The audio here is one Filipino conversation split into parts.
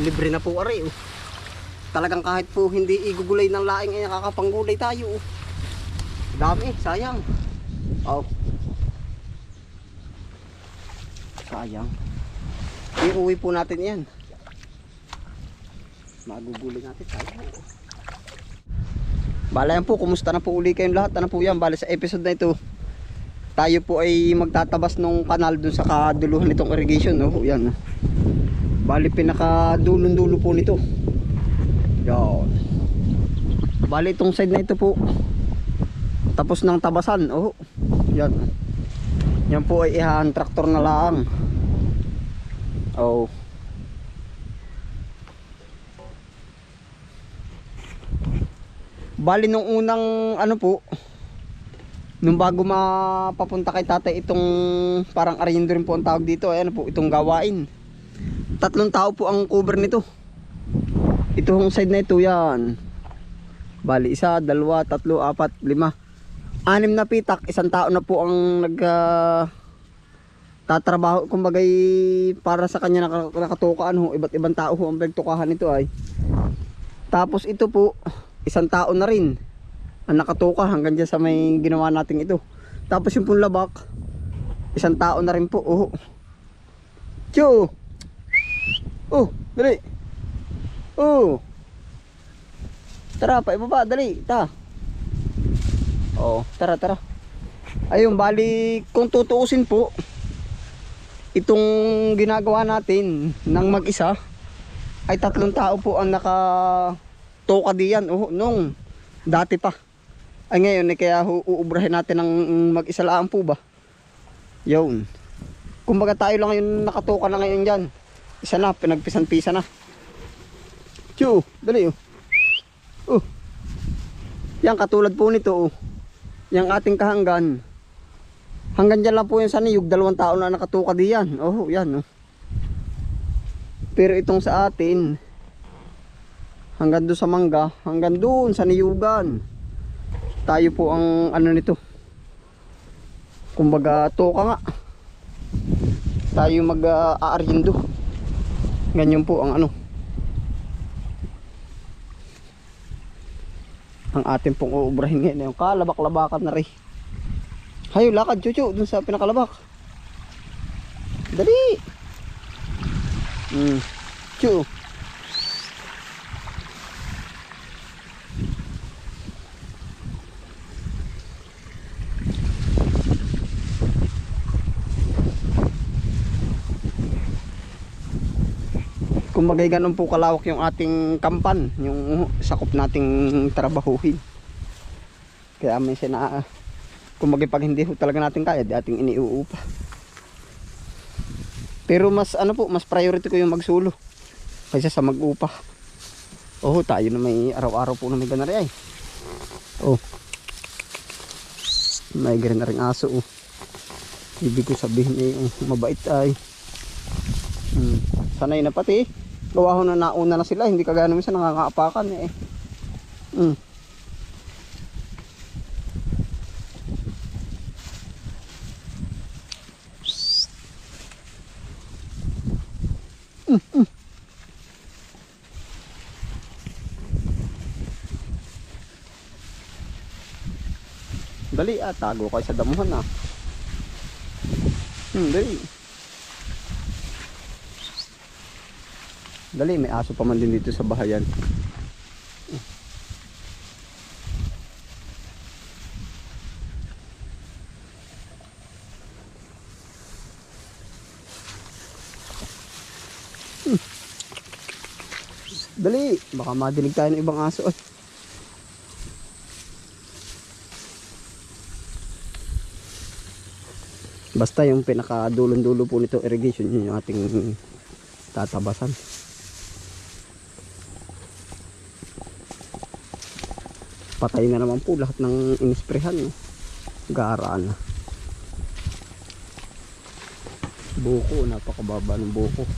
Libre na po ari oh. Talagang kahit po hindi igugulay ng laing ay nakakapanggulay tayo oh. Dami, sayang. Oh. Sayang. Iuwi po natin yan. Magugulay natin tayo. Bala yan po, kumusta na po uli kayong lahat? Ano po yan? Bala sa episode na ito, tayo po ay magtatabas ng kanal dun sa kaduluhan nitong irrigation. Oh, yan. Bali pinakadulon-dulo po nito. Yan. Bali itong side na ito po. Tapos ng tabasan. Oh, yan. Yan po ay ihan traktor na lang. Oh. Bali nung unang ano po, nung bago mapapunta kay tatay itong parang arindo rin po ang tawag dito, ayan po, itong gawain. Tatlong tao po ang cover nito. Itong side na ito yan. Bali isa, dalawa, tatlo, apat, lima. Anim na pitak, isang tao na po ang nag ah, tatrabaho kumbagay para sa kanya naka- nakatukaan ho, iba't ibang tao ho ang pinagtukahan nito ay. Tapos ito po, isang tao na rin ang nakatuka hanggang dyan sa may ginawa natin ito. Tapos yung pong labak, isang tao na rin po. Oh. Tiyo! Oh, dali. Oh. Tara, pa ibaba, dali, ta. Oh, tara, tara. Ayun, bali, kung tutuusin po, itong ginagawa natin ng mag-isa, ay tatlong tao po ang naka toka diyan oh, nung dati pa. Ay ngayon eh, kaya uubrahin natin ng mag-isa lang po ba? Yun. Kumbaga tayo lang yung nakatoka na ngayon dyan. Isa na, pinagpisan-pisa na. Tiyo, dali oh. Oh. Yan katulad po nito oh. Yang ating kahanggan. Hanggang dyan lang po yung sa niyog, dalawang tao na nakatuka diyan. Oh, yan oh. Pero itong sa atin, hanggang doon sa mangga, hanggang doon sa niyugan. Tayo po ang ano nito. Kumbaga toka nga. Tayo mag-aarindo. Ganyan po ang ano. Ang ating pong uubrahin ngayon. Yung kalabak-labakan na rin. Hayo, lakad, chuchu, dun sa pinakalabak. Dali! Mm. Chu. Kung magay ganun po kalawak yung ating kampan, yung sakop nating trabahuhin. Kaya may sina kung magay pag hindi ho talaga natin kaya, di ating iniuupa. Pero mas ano po, mas priority ko yung magsulo kaysa sa mag-upa. Oh, tayo na may araw-araw po na may ganari ay. Oh. May ganun na rin aso oh. Ibig ko sabihin eh, oh, mabait ay. Hmm. Sanay na pati. Gawa ho na nauna na sila, hindi kagaya namin sa nangangaapakan eh. Hmm. Dali ah, tago kayo sa damuhan ah. Hmm, dali. Dali, may aso pa man din dito sa bahayan. Dali, baka madinig tayo ng ibang aso. Basta yung pinakadulon-dulo po nito irrigation yun yung ating tatabasan. Patay na naman po lahat ng inisprehan. No? Gara na. Buko, napakababa ng buko.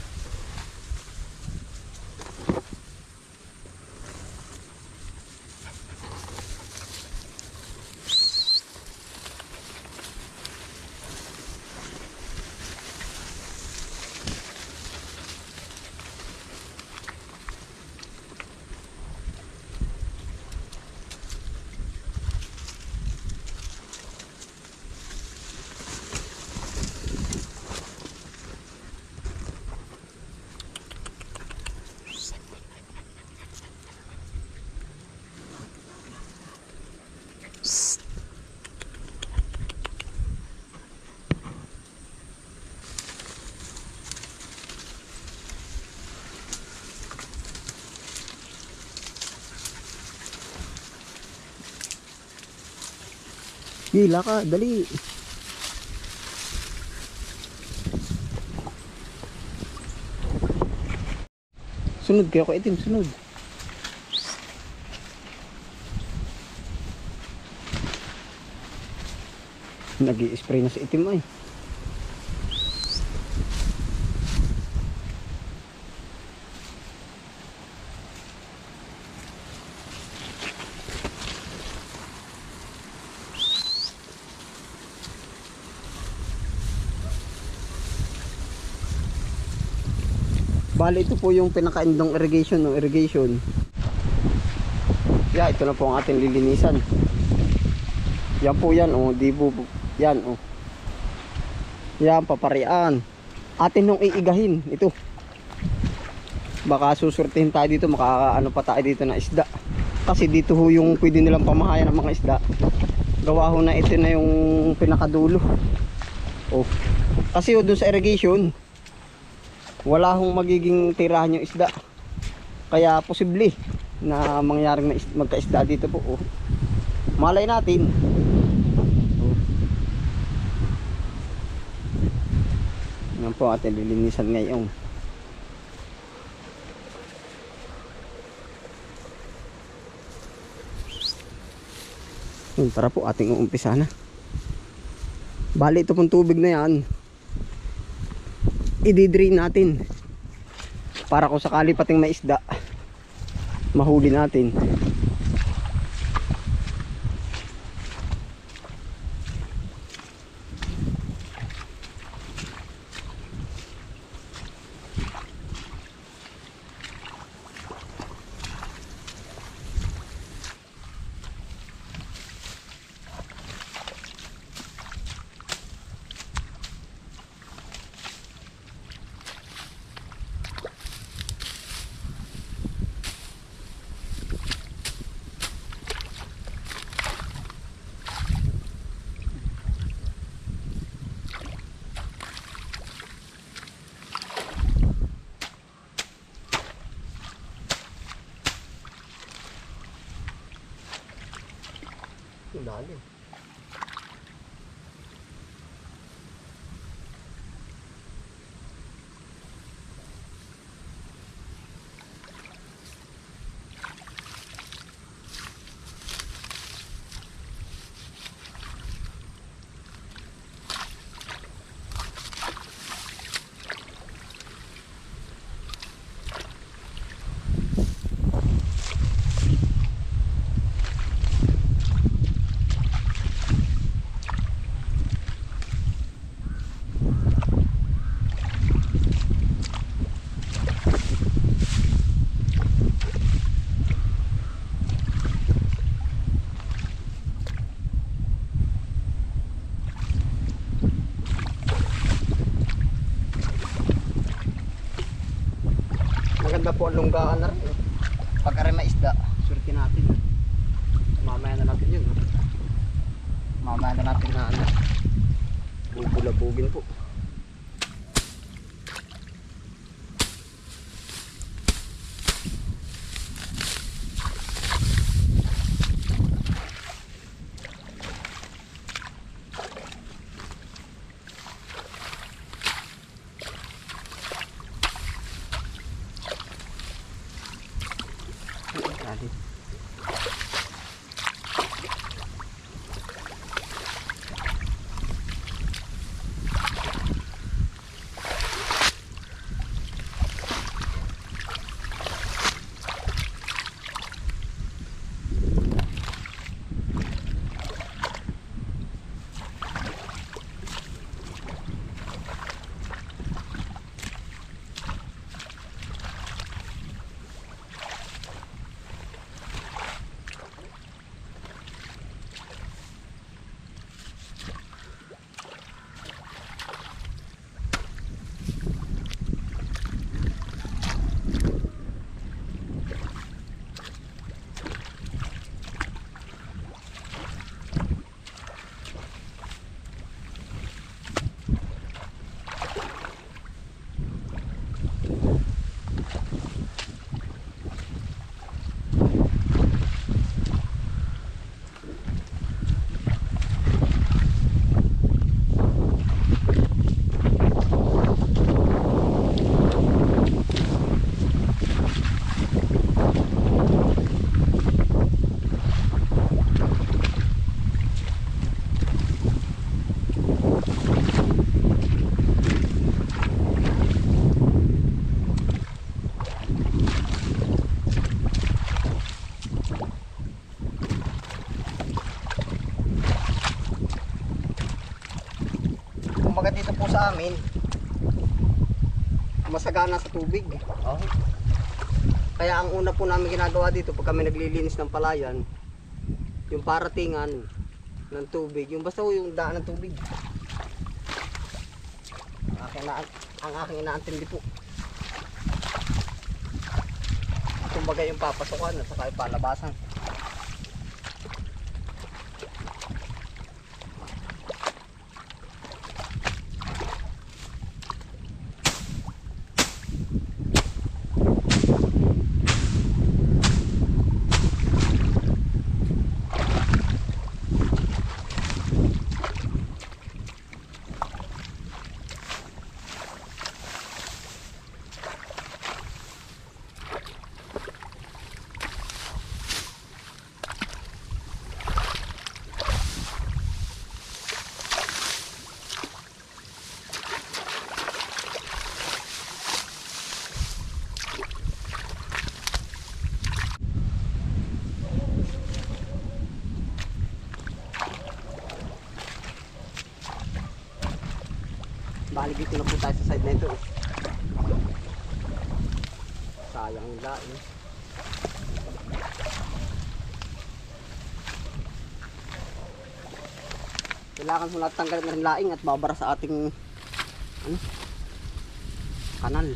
Gila ka, dali. Sunod kayo ko itim, sunod. nag spray na sa itim ay. Bali ito po yung pinaka-endong irrigation ng irrigation. Yeah, ito na po ang ating lilinisan. Yan po yan, oh, di po, yan, oh. Yan, paparian. Atin nung iigahin, ito. Baka susurtihin tayo dito, makakaano pa tayo dito na isda. Kasi dito ho yung pwede nilang pamahayan ng mga isda. Gawa ho na ito na yung pinakadulo. Oh. Kasi ho dun sa irrigation, wala hong magiging tirahan yung isda. Kaya posible na mangyaring magkaisda dito po. Oh. Malay natin. Yan po ating lilinisan ngayon. Yun, tara po ating uumpisa na. Bali ito pong tubig na yan. I-drain natin. Para kung sakali pating may isda, mahuli natin. 哪里？Ang lunggaan na rin. Pag aray may isda, surti natin. Mamaya na natin yun. Mamaya na natin na ano. Bubulabugin po. Masagana sa tubig. Oh. Kaya ang una po namin ginagawa dito pag kami naglilinis ng palayan, yung paratingan ng tubig, yung basta yung daan ng tubig. Ang aking, na, ang aking inaantindi po. Kumbaga yung papasokan at saka yung palabasan. Bali dito na po tayo sa side na ito. Sayang yung lain. Kailangan natin tanggalin rin laing at babara sa ating ano, kanal.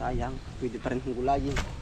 Sayang, pwede pa rin hungulayin.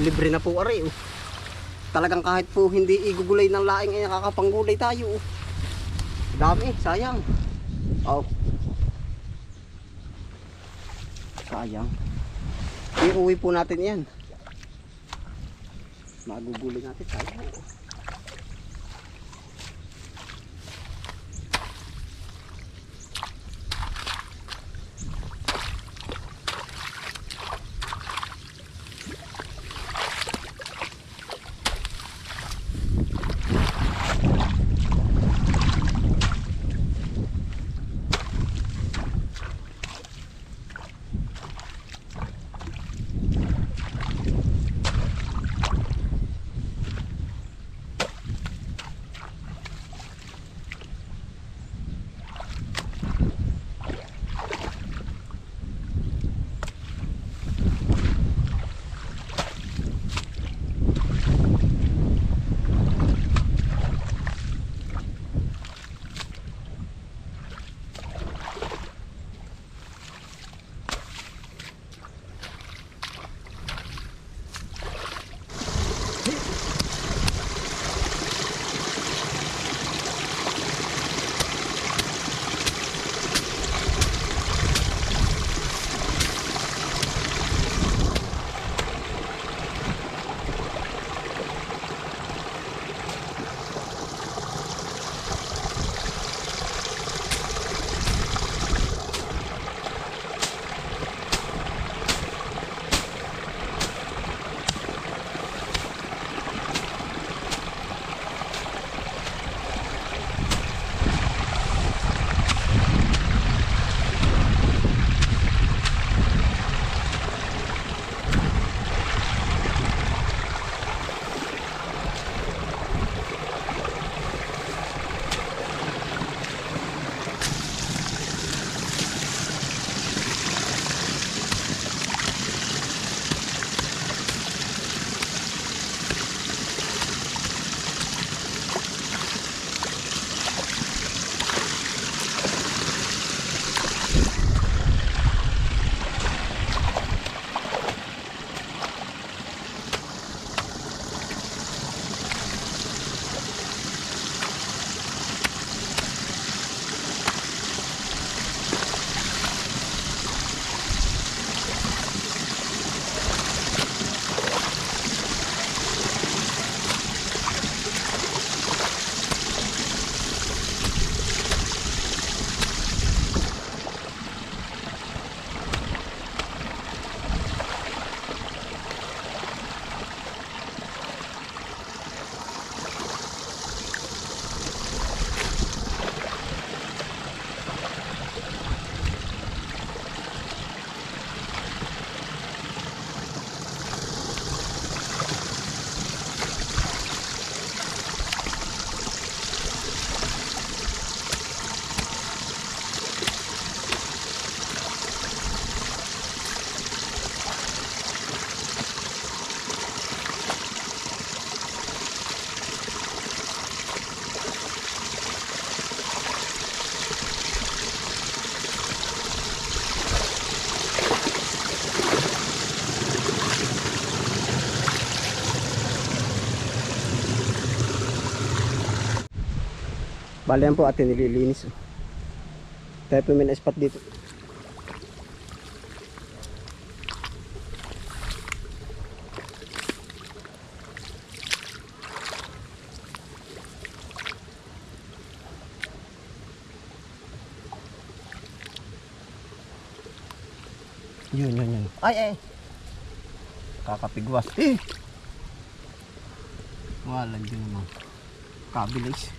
Libre na po ari oh. Talagang kahit po hindi igugulay ng laing ay nakakapanggulay tayo oh. Dami, sayang. Oh. Sayang. Iuwi po natin 'yan. Magugulay natin sayang. oh. Bale yan po atin nililinis. Tayo po may na-spot dito. Yun, yun, yun. Ay, ay. Kakapigwas. Eh! Wala dyan naman. Kabilis.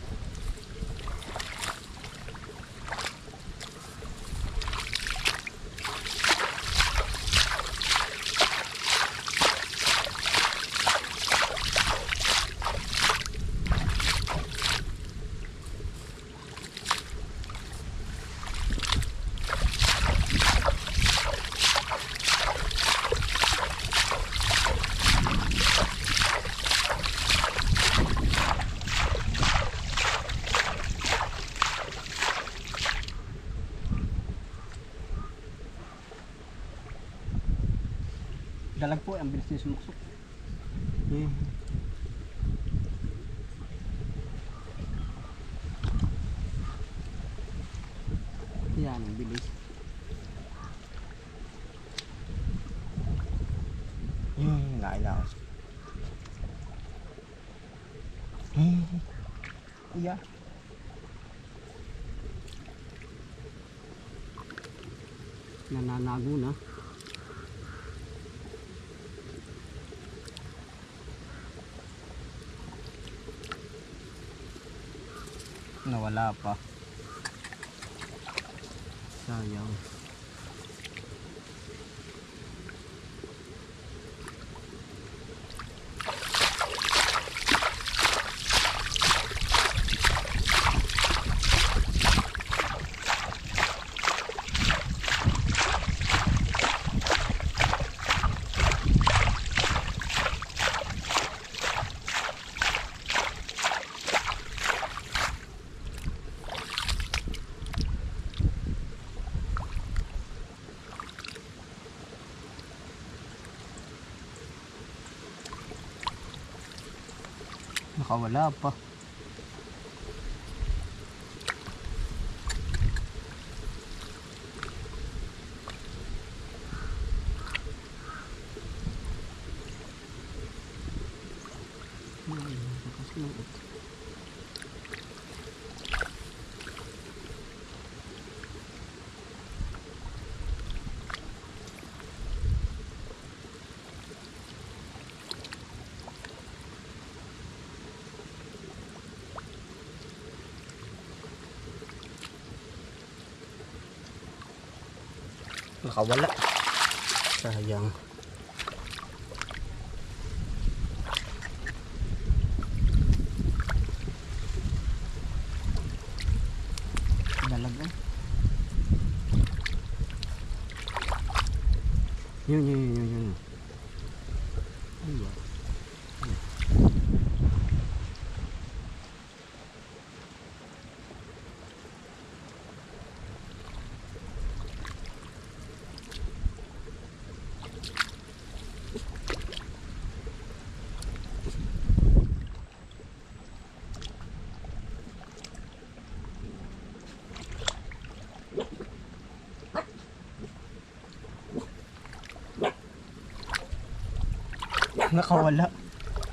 Dalag po, ang bilis niya sumuksok. Eh. Nawala pa. Sayang. Nakawala pa. Nakawala. Sayang. Dalaga. Yun, yun, yun, yun, yun. Nakawala.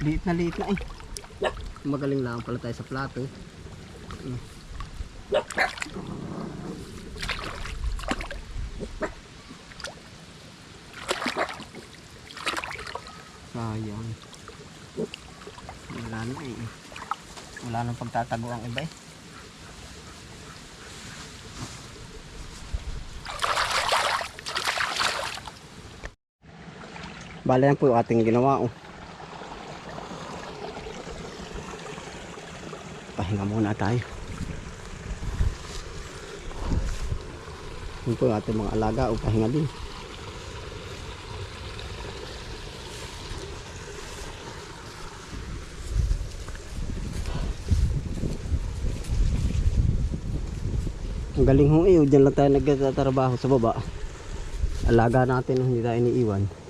Liit na liit na eh. Magaling lang pala tayo sa plato. Mm. Sayang. Wala na eh. Wala nang pagtatago ang iba eh. Bala yan po yung ating ginawa oh. Pahinga muna tayo. Yun po yung ating mga alaga o pahinga din. Ang galing ho eh, oh. dyan lang tayo nagtatrabaho sa baba. Alaga natin, hindi tayo iniiwan.